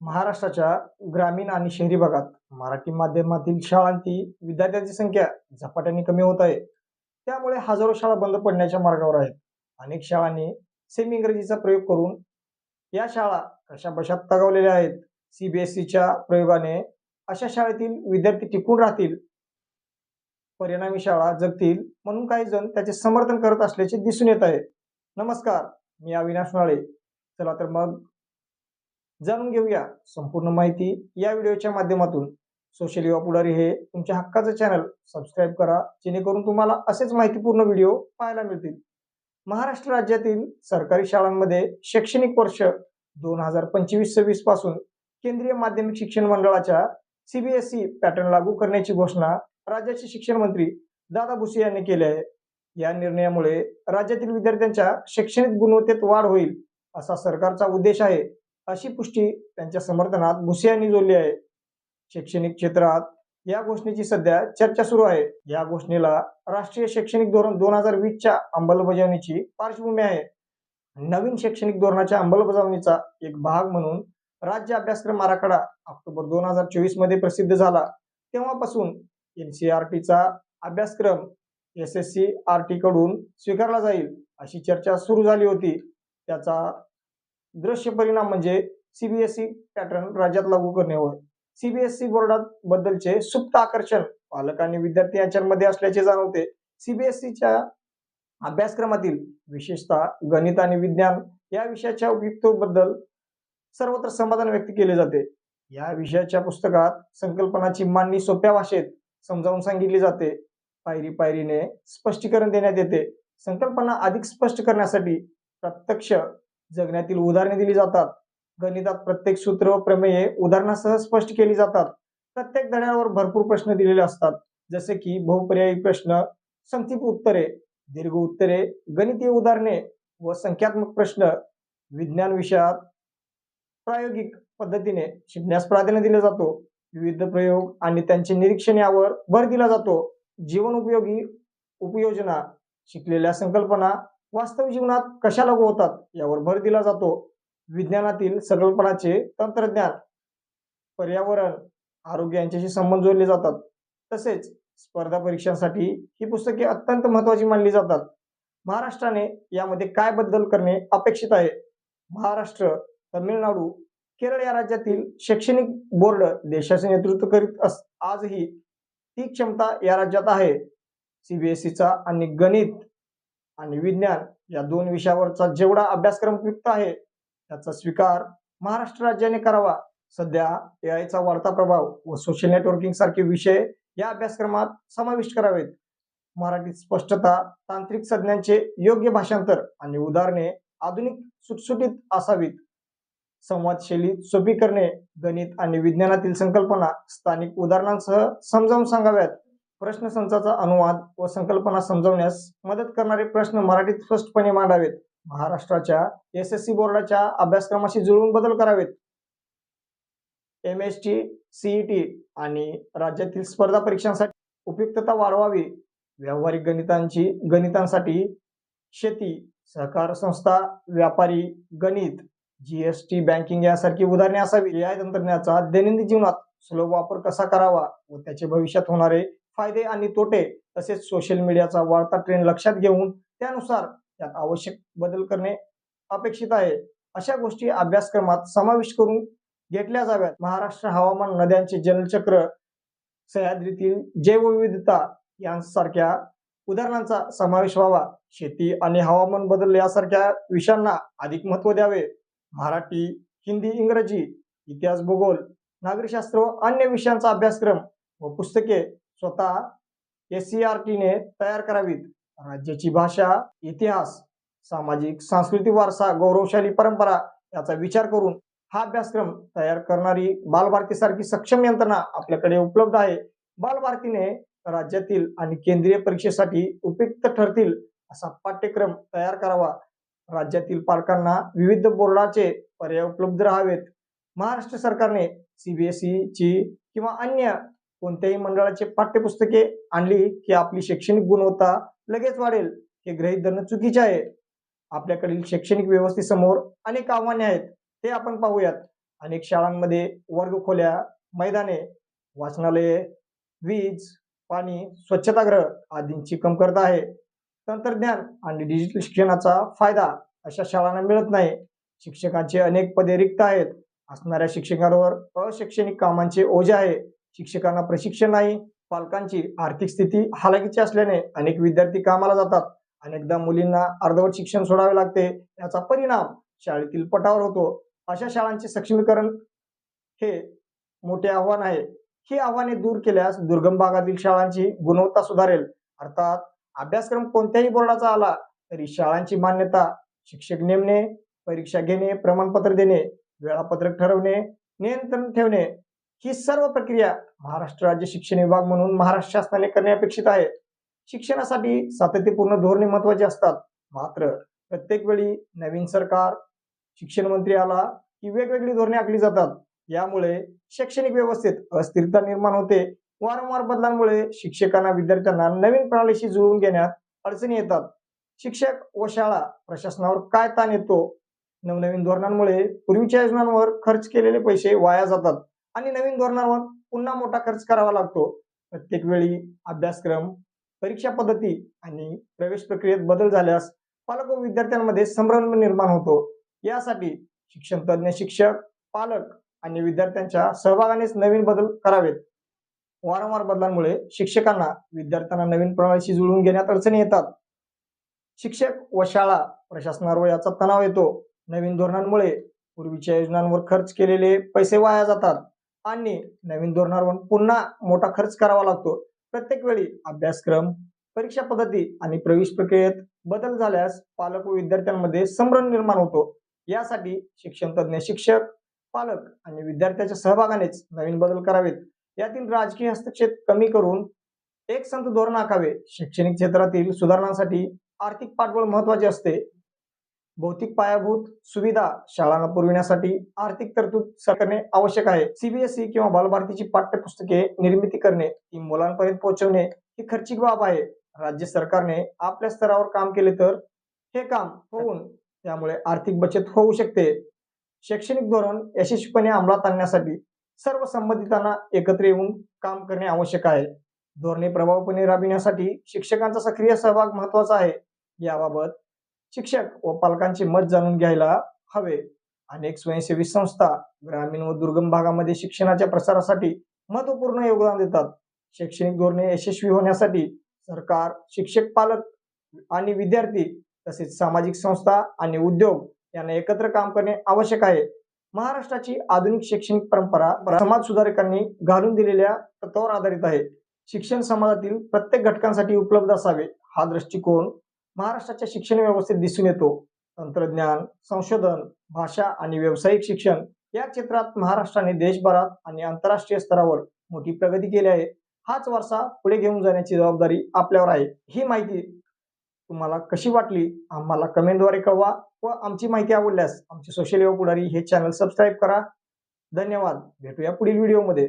महाराष्ट्राच्या ग्रामीण आणि शहरी भागात मराठी माध्यमातील शाळांची विद्यार्थ्यांची संख्या झपाट्याने कमी होत आहे. त्यामुळे हजारो शाळा बंद पडण्याच्या मार्गावर आहेत. अनेक शाळांनी सेमी इंग्रजीचा प्रयोग करून या शाळा कशा बशात तगावलेल्या आहेत? सीबीएसईच्या प्रयोगाने अशा शाळेतील विद्यार्थी टिकून राहतील? परिणामी शाळा जगतील म्हणून काही जण त्याचे समर्थन करत असल्याचे दिसून येत आहे. नमस्कार मी अविनाश नाळे चला तर मग जाणून घेऊया संपूर्ण माहिती या व्हिडिओच्या माध्यमातून. सोशल युवा पुढारी हे तुमच्या हक्काचं चॅनल सबस्क्राईब करा जेणेकरून तुम्हाला असेच माहितीपूर्ण व्हिडिओ पाहायला मिळतील. महाराष्ट्र राज्यातील सरकारी शाळांमध्ये शैक्षणिक वर्ष दोन हजार पंचवीस सव्वीसपासून केंद्रीय माध्यमिक शिक्षण मंडळाच्या सीबीएसई पॅटर्न लागू करण्याची घोषणा राज्याचे शिक्षण मंत्री दादा भुसे यांनी केली आहे. या निर्णयामुळे राज्यातील विद्यार्थ्यांच्या शैक्षणिक गुणवत्तेत वाढ होईल असा सरकारचा उद्देश आहे. अशी पुष्टी त्यांच्या समर्थनात भुसे यांनी जोडली आहे. शैक्षणिक क्षेत्रात या घोषणेची सध्या चर्चा सुरू आहे. या घोषणेला राष्ट्रीय शैक्षणिक धोरण दोन हजार वीसच्या अंमलबजावणीची पार्श्वभूमी आहे. नवीन शैक्षणिक धोरणाच्या अंमलबजावणीचा एक भाग म्हणून राज्य अभ्यासक्रम आराखडा ऑक्टोबर दोन हजार चोवीसमध्ये प्रसिद्ध झाला. तेव्हापासून एन सी आर टीचा अभ्यासक्रम S S C R T कडून स्वीकारला जाईल अशी चर्चा सुरू झाली होती. त्याचा दृश्य परिणाम म्हणजे सीबीएसई पॅटर्न राज्यात लागू करणे होय. सीबीएसई बोर्डात बद्दलचे सुप्त आकर्षण पालक आणि विद्यार्थी यांच्यामध्ये असल्याचे जाणवते. सीबीएसईच्या अभ्यासक्रमातील विशेषतः गणित आणि विज्ञान या विषयाच्या उपयुक्तबद्दल सर्वत्र समाधान व्यक्त केले जाते. या विषयाच्या पुस्तकात संकल्पनाची मांडणी सोप्या भाषेत समजावून सांगितली जाते. पायरी पायरीने स्पष्टीकरण देण्यात येते. संकल्पना अधिक स्पष्ट करण्यासाठी प्रत्यक्ष जगण्यातील उदाहरणे दिली जातात. गणितात प्रत्येक सूत्र व प्रमेये उदाहरणासह स्पष्ट केली जातात. प्रत्येक धड्यावर भरपूर प्रश्न दिलेले असतात. जसे की बहुपर्यायी प्रश्न संक्षिप्त उत्तरे दीर्घ उत्तरे गणितीय उदाहरणे व संख्यात्मक प्रश्न विज्ञान विषयात प्रायोगिक पद्धतीने शिकण्यास प्राधान्य दिले जातो. विविध प्रयोग आणि त्यांचे निरीक्षण यावर भर दिला जातो. जीवन उपयोगी उपयोजना शिकलेल्या संकल्पना वास्तव जीवनात कशा लागू होतात यावर भर दिला जातो. विज्ञानातील संकल्पनाचे तंत्रज्ञान पर्यावरण आरोग्य यांच्याशी संबंध जोडले जातात. तसेच स्पर्धा परीक्षांसाठी ही पुस्तके अत्यंत महत्वाची मानली जातात. महाराष्ट्राने यामध्ये काय बदल करणे अपेक्षित आहे? महाराष्ट्र तमिळनाडू केरळ या राज्यातील शैक्षणिक बोर्ड देशाचे नेतृत्व करीत अस आजही ती क्षमता या राज्यात आहे. सीबीएसईचा आणि गणित आणि विज्ञान या दोन विषयावरचा जेवढा अभ्यासक्रम उपयुक्त आहे त्याचा स्वीकार महाराष्ट्र राज्याने करावा. सध्या एआयचा वाढता प्रभाव व सोशल नेटवर्किंग सारखे विषय या अभ्यासक्रमात समाविष्ट करावेत. मराठीत स्पष्टता तांत्रिक संज्ञांचे योग्य भाषांतर आणि उदाहरणे आधुनिक सुटसुटीत असावीत. संवादशैली सोपी करणे गणित आणि विज्ञानातील संकल्पना स्थानिक उदाहरणांसह समजावून सांगाव्यात. प्रश्नसंचाचा अनुवाद व संकल्पना समजावण्यास मदत करणारे प्रश्न मराठीत स्पष्टपणे मांडावेत. महाराष्ट्राच्या एस एस सी बोर्डाच्या अभ्यासक्रमाशी जुळवून बदल करावेत. एम एस टी सीईटी आणि राज्यातील स्पर्धा परीक्षांसाठी उपयुक्तता वाढवावी. व्यावहारिक गणितांची गणितांसाठी शेती सहकार संस्था व्यापारी गणित जीएसटी बँकिंग यासारखी उदाहरणे असावी या तंत्रज्ञानाचा दैनंदिन जीवनात सुलभ वापर कसा करावा व त्याचे भविष्यात होणारे फायदे आणि तोटे तसेच सोशल मीडियाचा वाढता ट्रेंड लक्षात घेऊन त्यानुसार त्यात आवश्यक बदल करणे अपेक्षित आहे. अशा गोष्टी अभ्यासक्रमात समाविष्ट करून घेतल्या जाव्यात. महाराष्ट्र हवामान नद्यांचे जलचक्र सह्याद्रीतील जैवविविधता यांसारख्या उदाहरणांचा समावेश व्हावा. शेती आणि हवामान बदल यासारख्या विषयांना अधिक महत्त्व द्यावे. मराठी हिंदी इंग्रजी इतिहास भूगोल नागरिकशास्त्र व अन्य विषयांचा अभ्यासक्रम व पुस्तके स्वतः एस सी आर टीने तयार करावीत. राज्याची भाषा इतिहास सामाजिक सांस्कृतिक वारसा गौरवशाली परंपरा याचा विचार करून हा अभ्यासक्रम तयार करणारी बालभारतीसारखी सक्षम यंत्रणा आपल्याकडे उपलब्ध आहे. बालभारतीने राज्यातील आणि केंद्रीय परीक्षेसाठी उपयुक्त ठरतील असा पाठ्यक्रम तयार करावा. राज्यातील पालकांना विविध बोर्डाचे पर्याय उपलब्ध राहावेत. महाराष्ट्र सरकारने सीबीएसई ची किंवा अन्य कोणत्याही मंडळाचे पाठ्यपुस्तके आणली की आपली शैक्षणिक गुणवत्ता लगेच वाढेल हे गृहीत धरणं चुकीचे आहे. आपल्याकडील शैक्षणिक व्यवस्थेसमोर अनेक आव्हाने आहेत ते आपण पाहूयात. अनेक शाळांमध्ये वर्गखोल्या मैदाने वाचनालये वीज पाणी स्वच्छतागृह आदींची कमतरता आहे. तंत्रज्ञान आणि डिजिटल शिक्षणाचा फायदा अशा शाळांना मिळत नाही. शिक्षकांचे अनेक पदे रिक्त आहेत. असणाऱ्या शिक्षकांवर अशैक्षणिक कामांचे ओझे आहे. शिक्षकांना प्रशिक्षण नाही पालकांची आर्थिक स्थिती हालाकीची असल्याने अनेक विद्यार्थी कामाला जातात. अनेकदा मुलींना अर्धवट शिक्षण सोडावे लागते. याचा परिणाम शाळेतील पटावर होतो. अशा शाळांचे सक्षमीकरण हे मोठे आव्हान आहे. ही आव्हाने दूर केल्यास दुर्गम भागातील शाळांची गुणवत्ता सुधारेल. अर्थात अभ्यासक्रम कोणत्याही बोर्डाचा आला तरी शाळांची मान्यता शिक्षक नेमणे परीक्षा घेणे प्रमाणपत्र देणे वेळापत्रक ठरवणे नियंत्रण ठेवणे ही सर्व प्रक्रिया महाराष्ट्र राज्य शिक्षण विभाग म्हणून महाराष्ट्र शासनाने करणे अपेक्षित आहे. शिक्षणासाठी सातत्यपूर्ण धोरणे महत्वाची असतात. मात्र प्रत्येक वेळी नवीन सरकार शिक्षण मंत्री आला की वेगवेगळी धोरणे आखली जातात. यामुळे शैक्षणिक व्यवस्थेत अस्थिरता निर्माण होते. वारंवार बदलांमुळे शिक्षकांना विद्यार्थ्यांना नवीन प्रणालीशी जुळवून घेण्यात अडचणी येतात. शिक्षक व शाळा प्रशासनावर काय ताण येतो? नवनवीन धोरणांमुळे पूर्वीच्या योजनांवर खर्च केलेले पैसे वाया जातात. आणि नवीन धोरणावर पुन्हा मोठा खर्च करावा लागतो. प्रत्येक वेळी अभ्यासक्रम परीक्षा पद्धती आणि प्रवेश प्रक्रियेत बदल झाल्यास पालक व विद्यार्थ्यांमध्ये संभ्रम निर्माण होतो. यासाठी शिक्षण तज्ज्ञ शिक्षक पालक आणि विद्यार्थ्यांच्या सहभागानेच नवीन बदल करावेत. वारंवार बदलांमुळे शिक्षकांना विद्यार्थ्यांना नवीन प्रणालीशी जुळवून घेण्यात अडचणी येतात. शिक्षक व शाळा प्रशासनावर याचा तणाव येतो. नवीन धोरणांमुळे पूर्वीच्या योजनांवर खर्च केलेले पैसे वाया जातात. आणि नवीन धोरणावर पुन्हा मोठा खर्च करावा लागतो. प्रत्येक वेळी अभ्यासक्रम परीक्षा पद्धती आणि प्रवेश प्रक्रियेत बदल झाल्यास पालक व विद्यार्थ्यांमध्ये संभ्रम निर्माण होतो. यासाठी शिक्षण तज्ज्ञ शिक्षक पालक आणि विद्यार्थ्याच्या सहभागानेच नवीन बदल करावेत. यातील राजकीय हस्तक्षेप कमी करून एक संत धोरण आखावे. शैक्षणिक क्षेत्रातील सुधारणांसाठी आर्थिक पाठबळ महत्त्वाचे असते. भौतिक पायाभूत सुविधा शाळांना पुरविण्यासाठी आर्थिक तरतूद करणे आवश्यक आहे. सीबीएसई किंवा बालभारतीची पाठ्यपुस्तके निर्मिती करणे ती मुलांपर्यंत पोहोचवणे ही खर्चिक बाब आहे. राज्य सरकारने आपल्या स्तरावर काम केले तर हे काम होऊन त्यामुळे आर्थिक बचत होऊ शकते. शैक्षणिक धोरण यशस्वीपणे अंमलात आणण्यासाठी सर्व संबंधितांना एकत्र येऊन काम करणे आवश्यक आहे. धोरणे प्रभावीपणे राबविण्यासाठी शिक्षकांचा सक्रिय सहभाग महत्त्वाचा आहे. याबाबत शिक्षक व पालकांचे मत जाणून घ्यायला हवे. अनेक स्वयंसेवी संस्था ग्रामीण व दुर्गम भागामध्ये शिक्षणाच्या प्रसारासाठी महत्त्वपूर्ण योगदान देतात. शैक्षणिक धोरणे यशस्वी होण्यासाठी सरकार शिक्षक पालक आणि विद्यार्थी तसेच सामाजिक संस्था आणि उद्योग यांना एकत्र काम करणे आवश्यक आहे. महाराष्ट्राची आधुनिक शैक्षणिक परंपरा समाज सुधारकांनी घालून दिलेल्या तत्वावर आधारित आहे. शिक्षण समाजातील प्रत्येक घटकांसाठी उपलब्ध असावे हा दृष्टिकोन महाराष्ट्राच्या शिक्षण व्यवस्थेत दिसून येतो. तंत्रज्ञान संशोधन भाषा आणि व्यावसायिक शिक्षण या क्षेत्रात महाराष्ट्राने देशभरात आणि आंतरराष्ट्रीय स्तरावर मोठी प्रगती केली आहे. हाच वारसा पुढे घेऊन जाण्याची जबाबदारी आपल्यावर आहे. ही माहिती तुम्हाला कशी वाटली? आम्हाला कमेंटद्वारे कळवा व आमची माहिती आवडल्यास आमचे सोशल पुढारी हे चॅनल सबस्क्राईब करा. धन्यवाद. भेटूया पुढील व्हिडिओमध्ये.